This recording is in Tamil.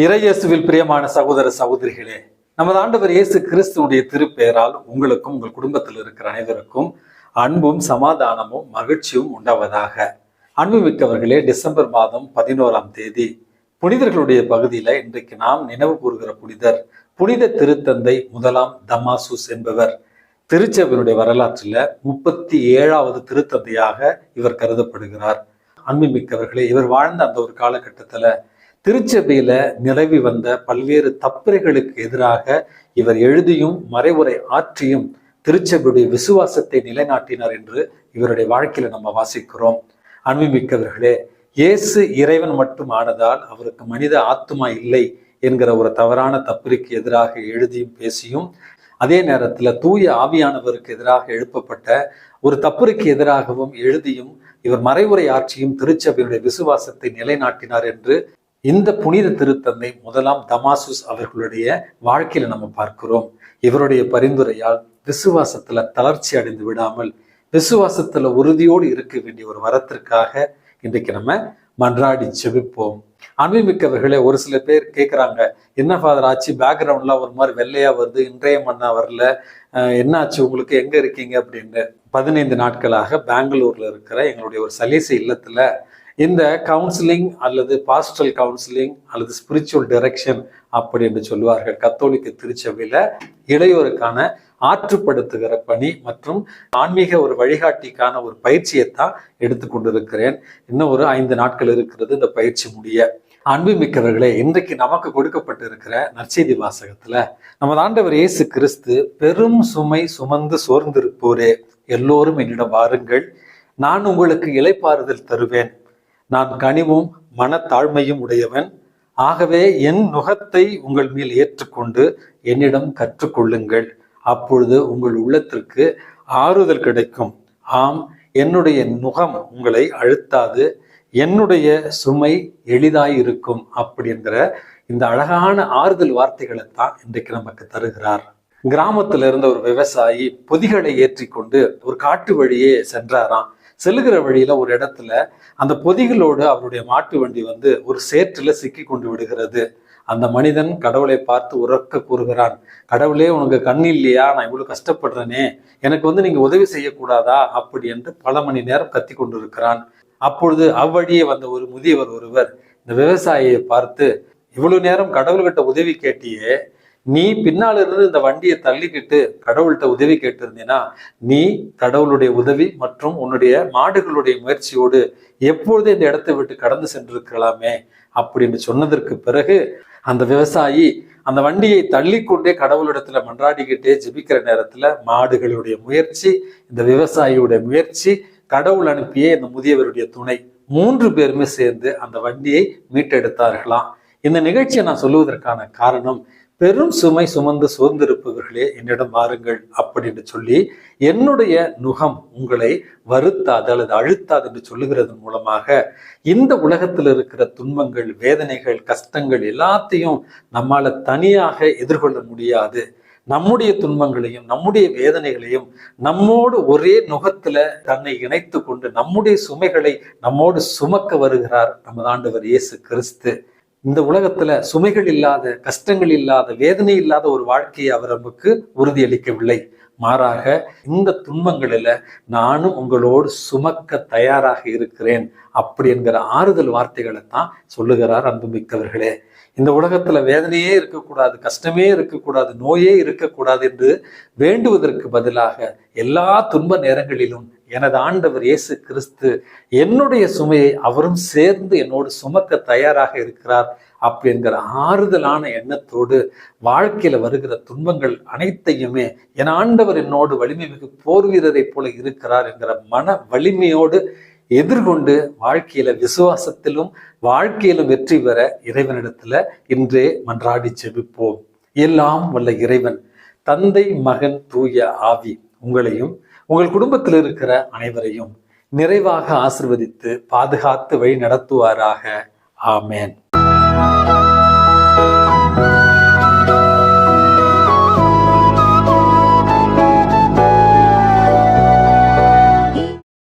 இறையேசுவில் பிரியமான சகோதர சகோதரிகளே நமது ஆண்டவர் இயேசு கிறிஸ்துவனுடைய திருப்பெயரால் உங்களுக்கும் உங்கள் குடும்பத்தில் இருக்கிற அனைவருக்கும் அன்பும் சமாதானமும் மகிழ்ச்சியும் உண்டாவதாக. அன்புமிக்கவர்களே டிசம்பர் மாதம் பதினோராம் தேதி புனிதர்களுடைய பகுதியில இன்றைக்கு நாம் நினைவு கூறுகிற புனிதர் புனித திருத்தந்தை முதலாம் தமாசூஸ் என்பவர். திருச்சபையினுடைய வரலாற்றில் முப்பத்தி ஏழாவது திருத்தந்தையாக இவர் கருதப்படுகிறார். அன்புமிக்கவர்களே இவர் வாழ்ந்த அந்த ஒரு காலகட்டத்துல திருச்சபையில நிலவி வந்த பல்வேறு தப்புரைகளுக்கு எதிராக இவர் எழுதியும் மறைவுரை ஆற்றியும் திருச்சபையுடைய விசுவாசத்தை நிலைநாட்டினார் என்று இவருடைய வாழ்க்கையில நம்ம வாசிக்கிறோம். அன்புமிக்கவர்களே இயேசு இறைவன் மட்டும் ஆனதால் அவருக்கு மனித ஆத்துமா இல்லை என்கிற ஒரு தவறான தப்பறிக்கு எதிராக எழுதியும் பேசியும் அதே நேரத்துல தூய ஆவியானவருக்கு எதிராக எழுப்பப்பட்ட ஒரு தப்புரிக்கு எதிராகவும் எழுதியும் இவர் மறைவுரை ஆட்சியும் திருச்சபையுடைய விசுவாசத்தை நிலைநாட்டினார் என்று இந்த புனித திருத்தந்தை முதலாம் தமாசுஸ் அவர்களுடைய வாழ்க்கையில நம்ம பார்க்கிறோம். இவருடைய பரிந்துரையால் விசுவாசத்துல தளர்ச்சி அடைந்து விடாமல் விசுவாசத்துல உறுதியோடு இருக்க வேண்டிய ஒரு வரத்திற்காக இன்றைக்கு நம்ம மன்றாடி செவிப்போம் அன்புமிக்கவர்களே ஒரு சில பேர் கேட்குறாங்க என்ன ஃபாதர் ஆச்சு? பேக்ரவுண்ட்லாம் ஒரு மாதிரி வெள்ளையா வருது இன்றைய மண்ணா வரல என்ன ஆச்சு உங்களுக்கு எங்க இருக்கீங்க? அப்படின்னு. பதினைந்து நாட்களாக பெங்களூர்ல இருக்கிற எங்களுடைய ஒரு சலீசை இல்லத்துல இந்த கவுன்சிலிங் அல்லது பாஸ்டல் கவுன்சிலிங் அல்லது ஸ்பிரிச்சுவல் டைரக்ஷன் அப்படி என்று சொல்லுவார்கள். கத்தோலிக்க திருச்சபையில இளையோருக்கான ஆற்றுப்படுத்துகிற பணி மற்றும் ஆன்மீக ஒரு வழிகாட்டிக்கான ஒரு பயிற்சியை தான் எடுத்துக்கொண்டிருக்கிறேன் இன்னும் ஒரு ஐந்து நாட்கள் இருக்கிறது இந்த பயிற்சி முடிய. அன்புமிக்கவர்களே இன்றைக்கு நமக்கு கொடுக்கப்பட்டிருக்கிற நற்செய்தி வாசகத்துல நமது ஆண்டவர் இயேசு கிறிஸ்து பெரும் சுமை சுமந்து சோர்ந்திருப்போரே. எல்லோரும் என்னிடம் வாருங்கள். நான் உங்களுக்கு இளைப்பாறுதல் தருவேன். நான் கனிவும் மனத்தாழ்மையும் உடையவன். ஆகவே என் நுகத்தை உங்கள் மேல் ஏற்றுக்கொண்டு என்னிடம் கற்றுக்கொள்ளுங்கள். அப்பொழுது உங்கள் உள்ளத்திற்கு ஆறுதல் கிடைக்கும். ஆம் என்னுடைய நுகம் உங்களை அழுத்தாது என்னுடைய சுமை எளிதாயிருக்கும் அப்படிங்கிற இந்த அழகான ஆறுதல் வார்த்தைகளை தான் இன்றைக்கு நமக்கு தருகிறார். கிராமத்துல இருந்த ஒரு விவசாயி பொதிகளை ஏற்றிக்கொண்டு ஒரு காட்டு வழியே சென்றாராம். செல்லுகிற வழியில ஒரு இடத்துல அந்த பொதிகளோடு அவருடைய மாட்டு வண்டி வந்து ஒரு சேற்றுல சிக்கி கொண்டு விடுகிறது. அந்த மனிதன் கடவுளை பார்த்து உறக்க கூறுகிறான் கடவுளே உனக்கு கண் இல்லையா? நான் இவ்வளவு கஷ்டப்படுறேனே. எனக்கு வந்து நீங்க உதவி செய்யக்கூடாதா? அப்படி என்று பல மணி நேரம் கத்தி கொண்டிருக்கிறான். அப்பொழுது அவ்வழியே வந்த ஒரு முதியவர் ஒருவர் இந்த விவசாயியை பார்த்து இவ்வளவு நேரம் கடவுள்கிட்ட உதவி கேட்டியே நீ பின்னால் இருந்து இந்த வண்டியை தள்ளிக்கிட்டு கடவுள்கிட்ட உதவி கேட்டிருந்தீன்னா நீ கடவுளுடைய உதவி மற்றும் உன்னுடைய மாடுகளுடைய முயற்சியோடு எப்பொழுதே இந்த இடத்தை விட்டு கடந்து சென்றிருக்கலாமே அப்படின்னு சொன்னதற்கு பிறகு அந்த விவசாயி அந்த வண்டியை தள்ளிக்கொண்டே கடவுளிடத்துல மன்றாடிக்கிட்டே ஜெபிக்கிற நேரத்துல மாடுகளுடைய முயற்சி இந்த விவசாயியுடைய முயற்சி கடவுள் அனுப்பிய இந்த முதியவருடைய துணை மூன்று பேருமே சேர்ந்து அந்த வண்டியை மீட்டெடுத்தார்களாம். இந்த நிகழ்ச்சியை நான் சொல்லுவதற்கான காரணம் பெரும் சுமை சுமந்து சோர்ந்திருப்பவர்களே என்னிடம் வாருங்கள் அப்படின்னு சொல்லி என்னுடைய நுகம் உங்களை வருத்தாது அல்லது அழுத்தாது என்று சொல்லுகிறதன் மூலமாக இந்த உலகத்தில் இருக்கிற துன்பங்கள் வேதனைகள் கஷ்டங்கள் எல்லாத்தையும் நம்மால தனியாக எதிர்கொள்ள முடியாது. நம்முடைய துன்பங்களையும் நம்முடைய வேதனைகளையும் நம்மோடு ஒரே நுகத்துல தன்னை இணைத்து கொண்டு நம்முடைய சுமைகளை நம்மோடு சுமக்க வருகிறார் நமது ஆண்டவர் இயேசு கிறிஸ்து. இந்த உலகத்துல சுமைகள் இல்லாத கஷ்டங்கள் இல்லாத வேதனை இல்லாத ஒரு வாழ்க்கையை அவர் நமக்கு உறுதியளிக்கவில்லை. மாறாக இந்த துன்பங்களில நானும் உங்களோடு சுமக்க தயாராக இருக்கிறேன் அப்படி என்கிற ஆறுதல் வார்த்தைகளை தான் சொல்லுகிறார் அன்புமிக்கவர்களே. இந்த உலகத்துல வேதனையே இருக்கக்கூடாது கஷ்டமே இருக்கக்கூடாது நோயே இருக்கக்கூடாது என்று வேண்டுவதற்கு பதிலாக எல்லா துன்ப நேரங்களிலும் எனது ஆண்டவர் இயேசு கிறிஸ்து என்னுடைய சுமையை அவரும் சேர்ந்து என்னோடு சுமக்க தயாராக இருக்கிறார் அப்படிங்கிற ஆறுதலான எண்ணத்தோடு வாழ்க்கையில வருகிற துன்பங்கள் அனைத்தையுமே என் ஆண்டவர் என்னோடு வலிமை மிகு போர் வீரரை போல இருக்கிறார் என்கிற மன வலிமையோடு எதிர்கொண்டு வாழ்க்கையில விசுவாசத்திலும் வாழ்க்கையிலும் வெற்றி பெற இறைவனிடத்துல இன்றே மன்றாடி செபிப்போம். எல்லாம் வல்ல இறைவன் தந்தை மகன் தூய ஆவி உங்களையும் உங்கள் குடும்பத்தில் இருக்கிற அனைவரையும் நிறைவாக ஆசிர்வதித்து பாதுகாத்து வழி நடத்துவாராக. ஆமேன்.